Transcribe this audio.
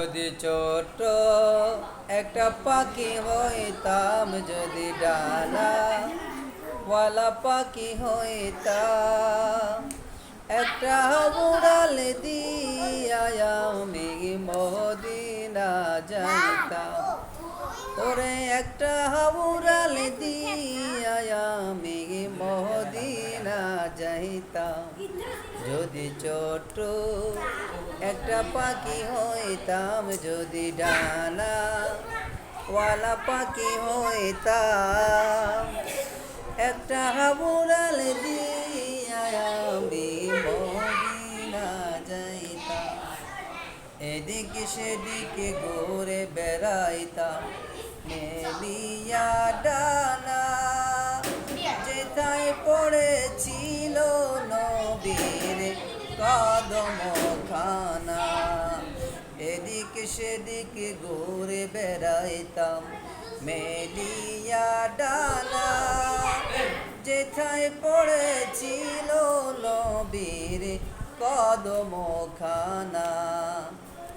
যদি ছোট একটা পাখি হইতাম, যদি ডানা ওয়ালা পাখি হইতাম, একটা উড়াল দিয়া মদিনা যাইতাম। ওরে একটা উড়াল দিয়া মদিনা যাইতাম। যদি ছোট একটা পাখি হইতাম যদি ডানা ওয়ালা পাখি হইতাম। একটা হাবুরাল দিয়া যাইতাম। এদিকে সেদিকে ঘুরে বেড়াইতাম। মেলিয়া ডানা যেথায় পড়েছিল নবীর কদম। সেদিকে ঘুরে বেড়াইতাম। মেলিয়া ডালা যেথায় পড়েছিল নবীর কদম খানা